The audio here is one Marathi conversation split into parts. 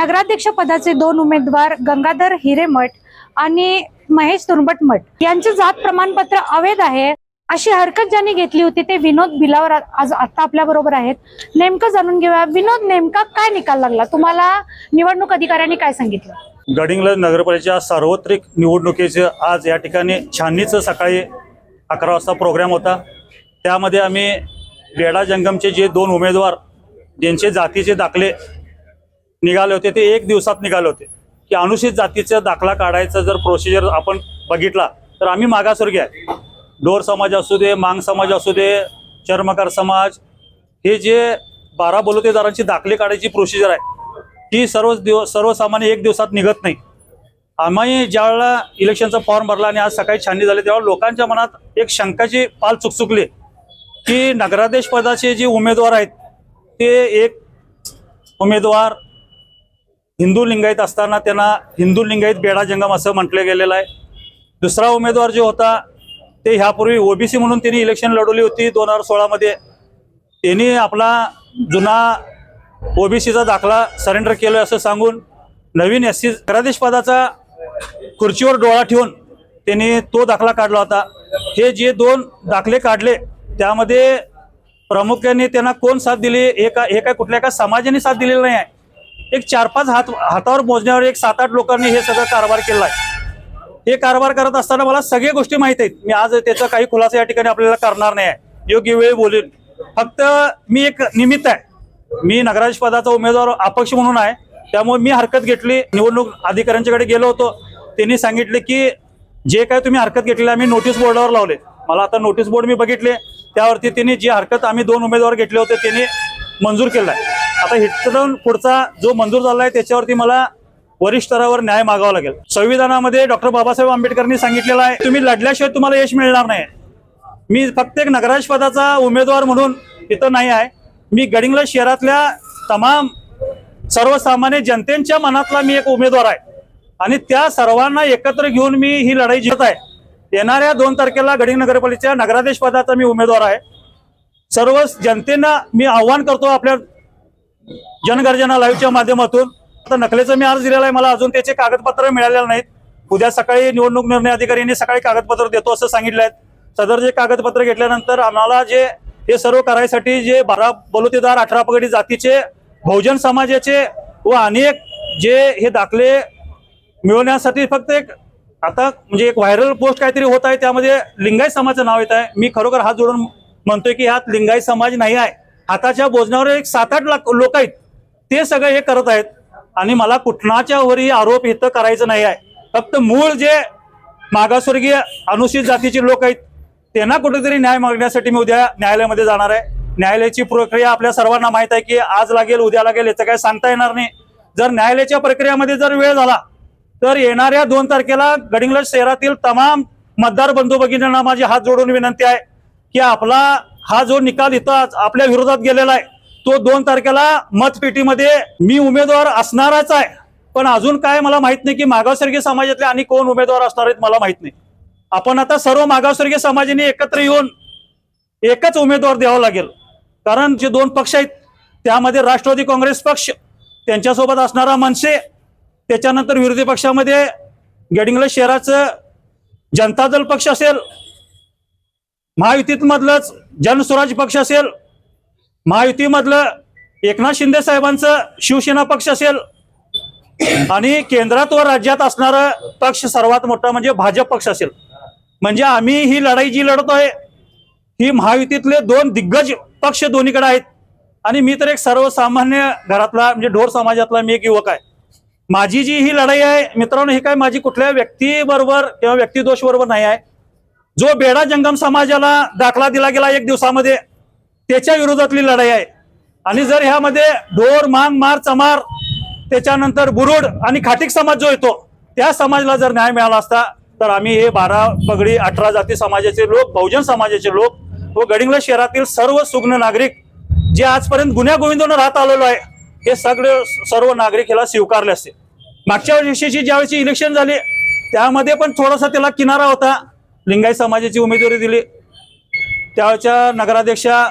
नगराध्यक्ष पदाचे दोन उमेदवार गंगाधर हिरेमठ आणि महेश तुरबट मठ यांचे जात प्रमाणपत्र अवैध आहे अशी हरकत ज्यांनी घेतली होती ते विनोद भिलावर आज आता आपल्या बरोबर आहेत. नेमकं जाणून घेऊया. विनोद नेमका काय निकाल लागला? तुम्हाला निवडणूक अधिकाऱ्यांनी काय सांगितलं? गडिंग्लज नगरपालिकेच्या सार्वत्रिक निवडणुकीचे आज या ठिकाणी छाननीचं सकाळी अकरा वाजता प्रोग्राम होता. त्यामध्ये आम्ही बेडा जंगमचे जे दोन उमेदवार ज्यांचे जातीचे दाखले निघाले होते ते एक दिवसात निघाले होते. की अनुसूचित जातीचा दाखला काढायचा जर प्रोसिजर आपण बघितला तर आम्ही मागासवर्गीय आहे. डोर समाज असू दे मांग समाज असू दे चर्मकार समाज हे जे बारा बलुतेदारांची दाखले काढायची प्रोसिजर आहे ती सर्व दिव सर्वसामान्य एक दिवसात निघत नाही. आम्ही ज्यावेळेला इलेक्शनचा फॉर्म भरला आणि आज सकाळी छाननी झाली तेव्हा लोकांच्या मनात एक शंकाची पाल चुकचुकली की नगराध्यक्ष पदाचे जे उमेदवार आहेत ते एक उमेदवार हिंदू लिंगायत असताना त्यांना हिंदू लिंगायत बेडा जंगम असं म्हटलं गेलेलं आहे. दुसरा उमेदवार जो होता ते ह्यापूर्वी ओबीसी म्हणून त्यांनी इलेक्शन लढवली होती दोन हजार सोळामध्ये त्यांनी आपला जुना ओबीसीचा दाखला सरेंडर केलं असं सांगून नवीन एस सी नगराधीश पदाचा खुर्चीवर डोळा ठेवून त्यांनी तो दाखला काढला होता. हे जे दोन दाखले काढले त्यामध्ये प्रामुख्याने त्यांना कोण साथ दिली? एका एका कुठल्या एका समाजाने साथ दिलेली नाही आहे. एक चार पाच हात हातावर मोजण्यावर एक सात आठ लोकांनी हे सगळं कारभार केला आहे. हे कारभार करत असताना मला सगळ्या गोष्टी माहीत आहेत. मी आज त्याचा काही खुलासा या ठिकाणी आपल्याला करणार नाही आहे. योग्य वेळ बोलेन. फक्त मी एक निमित्त आहे. मी नगराधीश पदाचा उमेदवार अपक्ष म्हणून आहे. त्यामुळे मी हरकत घेतली. निवडणूक अधिकाऱ्यांच्याकडे गेलो होतो. त्यांनी सांगितले की जे काय तुम्ही हरकत घेतली आम्ही नोटीस बोर्डावर लावले. मला आता नोटीस बोर्ड मी बघितले. त्यावरती त्यांनी जी हरकत आम्ही दोन उमेदवार घेतले होते त्यांनी मंजूर केला आहे. आता हिटून पुढचा जो मंजूर झाला आहे त्याच्यावरती मला वरिष्ठ स्तरावर न्याय मागावा लागेल. संविधानामध्ये डॉक्टर बाबासाहेब आंबेडकरांनी सांगितलेलं आहे तुम्ही लढल्याशिवाय तुम्हाला यश मिळणार नाही. मी फक्त एक नगराज पदाचा उमेदवार म्हणून इथं नाही आहे. मी गडिंगला शहरातल्या तमाम सर्वसामान्य जनतेच्या मनातला मी एक उमेदवार आहे. आणि त्या सर्वांना एकत्र घेऊन मी ही लढाई जिंकत आहे. येणाऱ्या दोन तारखेला गडिंग नगरपालिकेच्या नगराध्यक्ष पदाचा मी उमेदवार आहे. सर्व जनतेना मी आव्हान करतो आपल्या जनगर्जना लाईव्हच्या माध्यमातून. आता नकलेचं मी अर्ज दिलेला आहे मला अजून त्याचे कागदपत्र मिळालेले नाहीत. उद्या सकाळी निवडणूक निर्णय अधिकाऱ्यांनी सकाळी कागदपत्र देतो असं सांगितलं आहे. सदर जे कागदपत्र घेतल्यानंतर आम्हाला जे हे सर्व करायसाठी जे बारा बलुतेदार अठरा पगडी जातीचे बहुजन समाजाचे व अनेक जे हे दाखले मिळवण्यासाठी फक्त एक आता म्हणजे एक व्हायरल पोस्ट काहीतरी होत आहे त्यामध्ये लिंगायत समाजाचं नाव येत आहे. मी खरोखर हात जोडून म्हणतोय की ह्यात लिंगायत समाज नाही आहे. हाताच्या बोजण्यावर एक सात आठ लाख लोक आहेत. ते सगळे हे करत आहेत. आणि मला कुठनाच्या वरही आरोप इथं करायचं नाही आहे. फक्त मूळ जे मागासवर्गीय अनुसूचित जातीचे लोक आहेत त्यांना कुठेतरी न्याय मागण्यासाठी मी उद्या न्यायालयामध्ये जाणार आहे. न्यायालयाची प्रक्रिया आपल्या सर्वांना माहीत आहे की आज लागेल उद्या लागेल याचं काही सांगता येणार नाही. जर न्यायालयाच्या प्रक्रियामध्ये जर वेळ झाला तर येणाऱ्या दोन तारखेला गडिंग्लज शहरातील तमाम मतदार बंधू भगिनींना माझी हात जोडून विनंती आहे की आपला हा जो निकाल इथं आज आपल्या विरोधात गेलेला आहे तो दोन तारखेला मतपेटीमध्ये मी उमेदवार असणारच आहे. पण अजून काय मला माहीत नाही की मागासवर्गीय समाजातले आणि कोण उमेदवार असणार आहेत मला माहीत नाही. आपण आता सर्व मागासवर्गीय समाजाने एकत्र येऊन एकच उमेदवार द्यावा लागेल. कारण जे दोन पक्ष आहेत त्यामध्ये राष्ट्रवादी काँग्रेस पक्ष त्यांच्यासोबत असणारा मनसे त्याच्यानंतर विरोधी पक्षामध्ये गेडिंगला शहराचं जनता दल पक्ष असेल महायुतीत मधलंच जनस्वराज पक्ष असेल महायुतीमधलं एकनाथ शिंदे साहेबांचं शिवसेना पक्ष असेल आणि केंद्रात व राज्यात असणारं पक्ष सर्वात मोठा म्हणजे भाजप पक्ष असेल. म्हणजे आम्ही ही लढाई जी लढतोय ही महायुतीतले दोन दिग्गज पक्ष दोन्हीकडे आहेत. आणि मी तर एक सर्वसामान्य घरातला म्हणजे ढोर समाजातला मी एक युवक आहे. माझी जी ही लढाई आहे मित्रांनो ही काय माझी कुठल्या व्यक्तीबरोबर किंवा व्यक्तिदोष बरोबर नाही आहे. जो बेडा जंगम समाजाला दाखला दिला गेला एक दिवसामध्ये त्याच्या विरोधातली लढाई आहे. आणि जर ह्यामध्ये ढोर मांग मार चमार त्याच्यानंतर बुरुड आणि खाटिक समाज जो येतो त्या समाजाला जर न्याय मिळाला असता तर आम्ही हे बारा पगडी अठरा जाती समाजाचे लोक बहुजन समाजाचे लोक व गडिंगला शहरातील सर्व सुग्न नागरिक जे आजपर्यंत गुन्ह्या गोविंदून राहत आलेलो आहे हे सगळे सर्व नागरिक याला स्वीकारले असते. मागच्या वर्षीची ज्यावेळेची इलेक्शन झाली त्यामध्ये पण थोडासा त्याला किनारा होता. लिंगायत समाजाची उमेदवारी दिली. त्यावेळच्या नगराध्यक्षा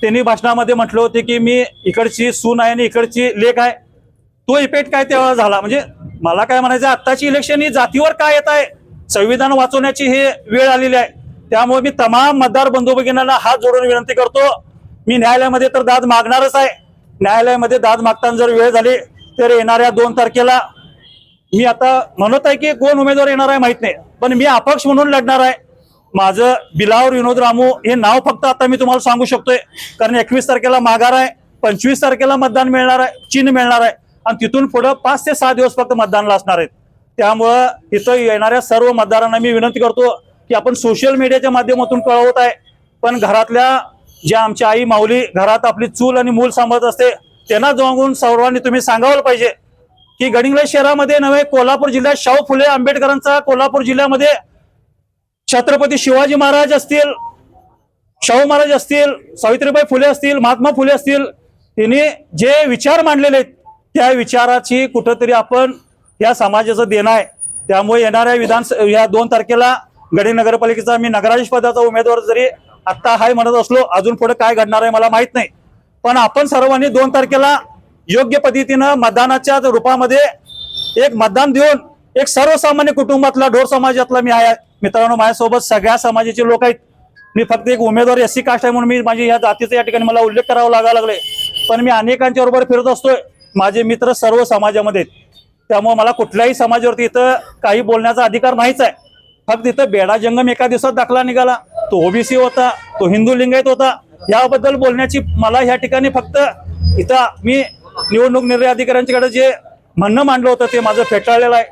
त्यांनी भाषणामध्ये म्हटलं होते की मी इकडची सून आहे आणि इकडची लेख आहे. तो इफेक्ट काय तेव्हा झाला? म्हणजे मला काय म्हणायचं आत्ताची इलेक्शन ही जातीवर काय येत आहे? संविधान वाचवण्याची हे वेळ आलेली आहे. त्यामुळे मी तमाम मतदार बंधू भगिनींना हात जोडून विनंती करतो. मी न्यायालयामध्ये तर दाद मागणारच आहे. न्यायालयामध्ये दाद मागताना जर वेळ झाली तर येणाऱ्या दोन तारखेला मी आता म्हणत आहे की कोण उमेदवार येणार आहे माहीत नाही पण मी अपक्ष म्हणून लढणार आहे. माझं बिलावर विनोद रामू हे नाव फक्त आता मी तुम्हाला सांगू शकतोय कारण एकवीस तारखेला माघार आहे पंचवीस तारखेला मतदान मिळणार आहे चिन्ह मिळणार आहे आणि तिथून पुढं पाच ते सहा दिवस फक्त मतदानला असणार आहेत. त्यामुळं इथं येणाऱ्या सर्व मतदारांना मी विनंती करतो की आपण सोशल मीडियाच्या माध्यमातून कळवत आहे पण घरातल्या ज्या आमच्या आई माऊली घरात आपली चूल आणि मूल सांभाळत असते त्यांना जाऊन सर्वांनी तुम्ही सांगावलं पाहिजे. की गडिंग्लज शहरामध्ये नव्हे कोल्हापूर जिल्ह्यात शाहू फुले आंबेडकरांचा कोल्हापूर जिल्ह्यामध्ये छत्रपती शिवाजी महाराज असतील शाहू महाराज असतील सावित्रीबाई फुले असतील महात्मा फुले असतील त्यांनी जे विचार मांडलेले आहेत त्या विचाराची कुठंतरी आपण या समाजाचं देणं आहे. त्यामुळे येणाऱ्या विधान या दोन तारखेला गडी नगरपालिकेचा मी नगराधीश पदाचा उमेदवार जरी आत्ता हाय म्हणत असलो अजून पुढे काय घडणार आहे मला माहीत नाही. पण आपण सर्वांनी दोन तारखेला योग्य पद्धतीनं मतदानाच्या रूपामध्ये एक मतदान देऊन एक सर्वसामान्य कुटुंबातला ढोर समाजातला मी आहे. मित्रांनो माझ्यासोबत सगळ्या समाजाचे लोक आहेत. मी फक्त एक उमेदवार एस सी कास्ट आहे म्हणून मी माझी या जातीचा या ठिकाणी मला उल्लेख करावा लागायला लागले. पण मी अनेकांच्या बरोबर फिरत असतोय. माझे मित्र सर्व समाजामध्ये आहेत. त्यामुळे मला कुठल्याही समाजावरती इथं काही बोलण्याचा अधिकार नाहीच आहे. फक्त इथं बेडा जंगम एका दिवसात दाखला निघाला. तो ओबीसी होता तो हिंदू लिंगायत होता. याबद्दल बोलण्याची मला ह्या ठिकाणी फक्त इथं मी निवडणूक निर्णय अधिकाऱ्यांच्याकडे जे म्हणणं मांडलं होतं ते माझं फेटाळलेलं आहे.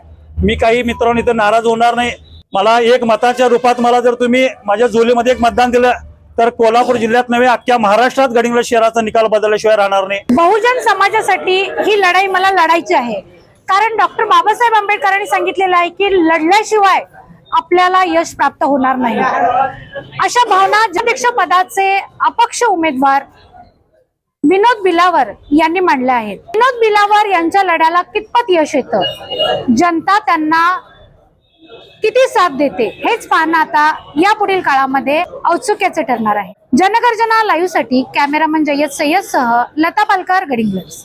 मी काही मित्रांनी इथं नाराज होणार नाही. मला एक मताच्या रूपात मला जर तुम्ही माझ्या झोलीमध्ये एक मतदान दिलं तर कोल्हापूर जिल्ह्यात नव्हे अख्ख्या महाराष्ट्रात गडिंगला शहराचा निकाल बदलल्याशिवाय राहणार नाही. बहुजन समाजासाठी ही लढाई मला लढायची आहे. कारण डॉक्टर बाबासाहेब आंबेडकरांनी सांगितलेलं आहे की लढल्याशिवाय आपल्याला यश प्राप्त होणार नाही. अशा भावना अध्यक्ष पदाचे अपक्ष उमेदवार विनोद बिलावर यांनी मांडल्या आहेत. विनोद बिलावर यांच्या लढ्याला कितपत यश येतं? जनता त्यांना किती साथ देते हेच पाहणं आता या पुढील काळामध्ये औत्सुक्याचे ठरणार आहे. जनगर्जना लाईव्हसाठी कॅमेरामन जय्यद सय्यद सह लता पालकर गडिंग्लज